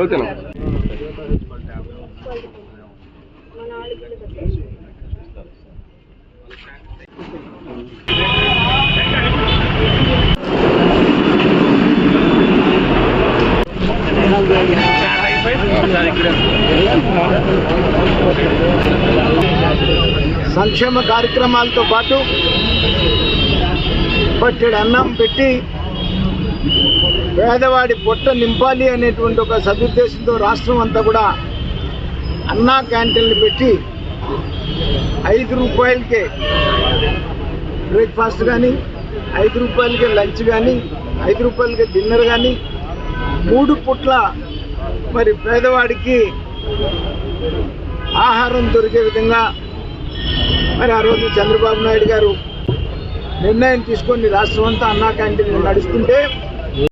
ఓకేనా సంక్షేమ కార్యక్రమాలతో పాటు పట్టెడు అన్నం పెట్టి పేదవాడి పొట్ట నింపాలి అనేటువంటి ఒక సదుద్దేశంతో రాష్ట్రం అంతా కూడా అన్నా క్యాంటీన్లు పెట్టి ఐదు రూపాయలకే బ్రేక్ఫాస్ట్ కానీ ఐదు రూపాయలకే లంచ్ కానీ ఐదు రూపాయలకే డిన్నర్ కానీ మూడు పుట్ల మరి పేదవాడికి ఆహారం దొరికే విధంగా మరి ఆ రోజు చంద్రబాబు నాయుడు గారు నిర్ణయం తీసుకొని రాష్ట్రం అంతా అన్నా క్యాంటీన్లు నడుస్తుంటే